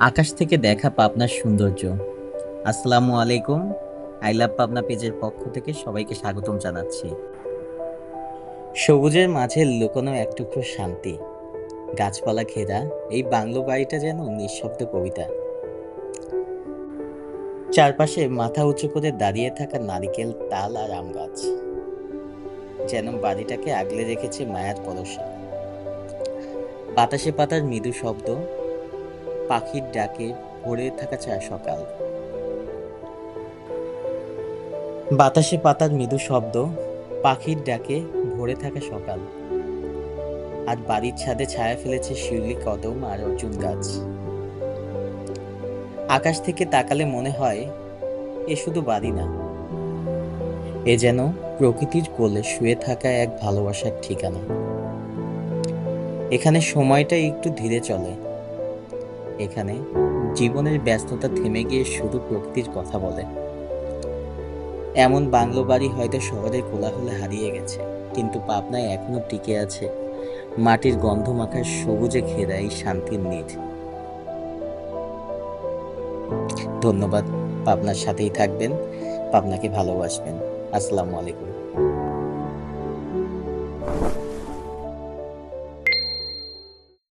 আকাশ থেকে দেখা পাবনার সৌন্দর্য। আসসালামু আলাইকুম। আই লাভ পাবনা পেজের পক্ষ থেকে সবাইকে স্বাগতম জানাচ্ছি। সবুজের মাঝে লুকোনো এক টুকরো শান্তি। গাছপালা ঘেরা, এই বাংলো বাড়িটা যেন নিঃশব্দ কবিতা। চারপাশে মাথা উঁচু করে দাঁড়িয়ে থাকা নারিকেল, তাল আর আম গাছ। যেন বাড়িটাকে আগলে রেখেছে মায়ার পরশে বাতাসে পাতার মৃদু শব্দ পাখির ডাকে ভরে থাকা চা সকাল। বাতাসে পাতার মৃদু শব্দ, পাখির ডাকে ভরে থাকা সকাল। আর বাড়ির ছাদে ছায়া ফেলেছে শিউলি, কদম আর অর্জুন গাছ। আকাশ থেকে তাকালে মনে হয়, এ শুধু বাড়ি না। এ যেন প্রকৃতির কোলে শুয়ে থাকা এক ভালোবাসার ঠিকানা। এখানে সময়টা একটু ধীরে চলে। এখানে জীবনের ব্যস্ততা থেমে গিয়ে শুধু প্রকৃতির কথা বলে। এমন বাংলো বাড়ি হয়তো শহরের কোলাহলে হারিয়ে গেছে, কিন্তু পাবনায় এখনও টিকে আছে মাটির গন্ধ মাখার সবুজে ঘেরা এই শান্তির নিজ ধন্যবাদ, পাবনার সাথেই থাকবেন, পাবনাকে ভালোবাসবেন। আসসালামু আলাইকুম।